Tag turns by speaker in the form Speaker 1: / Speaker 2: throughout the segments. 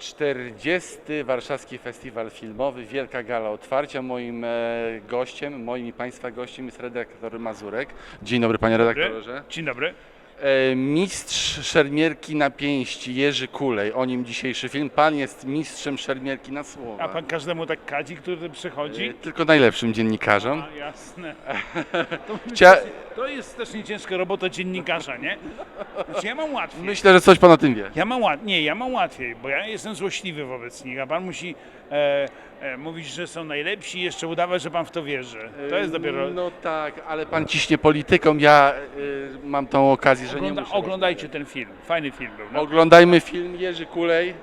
Speaker 1: 40. Warszawski Festiwal Filmowy, wielka gala otwarcia. Moim e, gościem, moim i Państwa gościem jest redaktor Mazurek. Dzień dobry panie redaktorze.
Speaker 2: Dzień dobry.
Speaker 1: E, mistrz szermierki na pięści Jerzy Kulej, o nim dzisiejszy film. Pan jest mistrzem szermierki na słowa.
Speaker 2: A pan każdemu tak kadzi, który przychodzi?
Speaker 1: E, tylko najlepszym dziennikarzom.
Speaker 2: A, jasne.
Speaker 1: Chcia...
Speaker 2: to jest też nie ciężka robota dziennikarza, nie? Znaczy ja mam łatwiej.
Speaker 1: Myślę, że coś pan o tym wie.
Speaker 2: Ja mam łat... Nie, ja mam łatwiej, bo ja jestem złośliwy wobec nich, a pan musi e, e, mówić, że są najlepsi i jeszcze udawać, że pan w to wierzy. To jest dopiero...
Speaker 1: No tak, ale pan ciśnie polityką. Ja y, mam tą okazję, że
Speaker 2: Ogląda...
Speaker 1: nie muszę.
Speaker 2: Oglądajcie ten film. Fajny film był. No.
Speaker 1: Oglądajmy film Jerzy Kulej.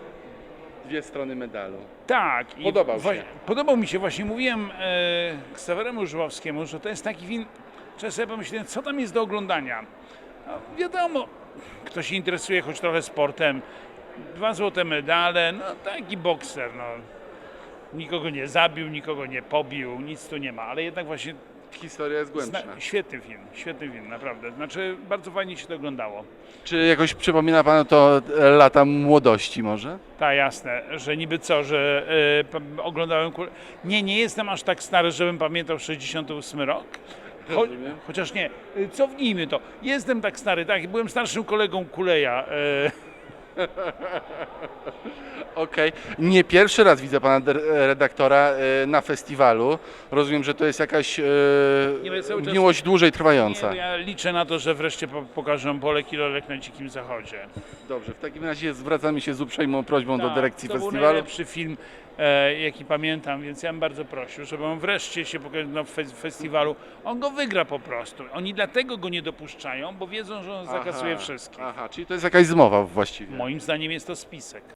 Speaker 1: Dwie strony medalu.
Speaker 2: Tak. i
Speaker 1: Podobał się.
Speaker 2: Podobał mi się. Właśnie mówiłem e, Ksaweremu Żuławskiemu, że to jest taki film, że sobie pomyślałem, co tam jest do oglądania. No, wiadomo, kto się interesuje choć trochę sportem, dwa złote medale, no taki bokser, no. Nikogo nie zabił, nikogo nie pobił, nic tu nie ma, ale jednak właśnie
Speaker 1: Historia jest głębsza.
Speaker 2: zna, świetny film, świetny film, naprawdę. Znaczy, bardzo fajnie się to oglądało.
Speaker 1: Czy jakoś przypomina panu to e, lata młodości może?
Speaker 2: Tak, jasne, że niby co, że y, oglądałem kul... Nie, nie jestem aż tak stary, żebym pamiętał 68 rok. Cho, chociaż nie, y, cofnijmy to. Jestem tak stary, tak, byłem starszym kolegą Kuleja. Y,
Speaker 1: Okej. Nie pierwszy raz widzę pana der- redaktora e, na festiwalu. Rozumiem, że to jest jakaś e,
Speaker 2: Nie, czas-
Speaker 1: miłość dłużej
Speaker 2: nie,
Speaker 1: trwająca.
Speaker 2: ja liczę na to, że wreszcie po, pokażę pole kilolek na Dzikim Zachodzie.
Speaker 1: Dobrze, w takim razie zwracamy się z uprzejmą prośbą do
Speaker 2: Tak,
Speaker 1: dyrekcji
Speaker 2: to był
Speaker 1: festiwalu.
Speaker 2: najlepszy film, e, jaki pamiętam, więc ja bym bardzo prosił, żeby on wreszcie się pokazał na fe- festiwalu. On go wygra po prostu. Oni dlatego go nie dopuszczają, bo wiedzą, że on zakasuje
Speaker 1: Aha,
Speaker 2: wszystkich.
Speaker 1: Aha, czyli to jest jakaś zmowa właściwie.
Speaker 2: Moim zdaniem jest to spisek.